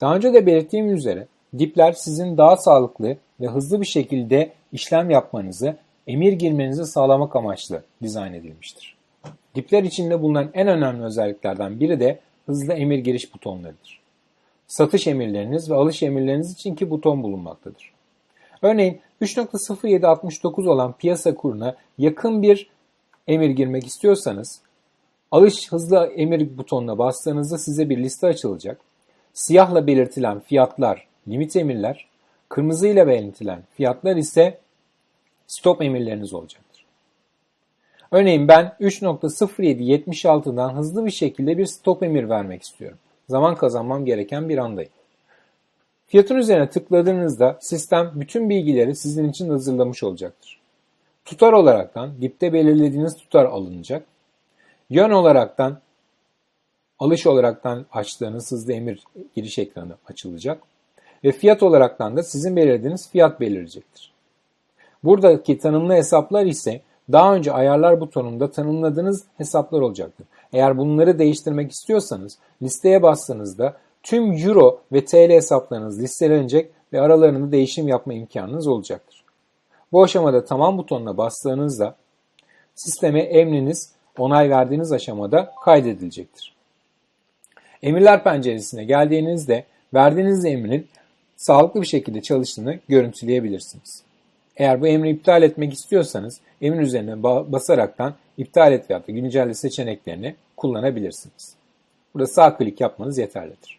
Daha önce de belirttiğim üzere dipler sizin daha sağlıklı ve hızlı bir şekilde işlem yapmanızı, emir girmenizi sağlamak amaçlı dizayn edilmiştir. Dipler içinde bulunan en önemli özelliklerden biri de hızlı emir giriş butonlarıdır. Satış emirleriniz ve alış emirleriniz için iki buton bulunmaktadır. Örneğin 3.0769 olan piyasa kuruna yakın bir emir girmek istiyorsanız alış hızlı emir butonuna bastığınızda size bir liste açılacak. Siyahla belirtilen fiyatlar limit emirler, kırmızıyla belirtilen fiyatlar ise stop emirleriniz olacaktır. Örneğin ben 3.0776'dan hızlı bir şekilde bir stop emir vermek istiyorum. Zaman kazanmam gereken bir andayım. Fiyatın üzerine tıkladığınızda sistem bütün bilgileri sizin için hazırlamış olacaktır. Tutar olaraktan dipte belirlediğiniz tutar alınacak. Yön olaraktan alış olaraktan açtığınız hızlı emir giriş ekranı açılacak. Ve fiyat olaraktan da sizin belirlediğiniz fiyat belirecektir. Buradaki tanımlı hesaplar ise daha önce ayarlar butonunda tanımladığınız hesaplar olacaktır. Eğer bunları değiştirmek istiyorsanız listeye bastığınızda tüm Euro ve TL hesaplarınız listelenecek ve aralarında değişim yapma imkanınız olacaktır. Bu aşamada tamam butonuna bastığınızda sisteme emriniz onay verdiğiniz aşamada kaydedilecektir. Emirler penceresine geldiğinizde verdiğiniz emrin sağlıklı bir şekilde çalıştığını görüntüleyebilirsiniz. Eğer bu emri iptal etmek istiyorsanız emrin üzerine basaraktan iptal et veya güncelle seçeneklerini kullanabilirsiniz. Burada sağ klik yapmanız yeterlidir.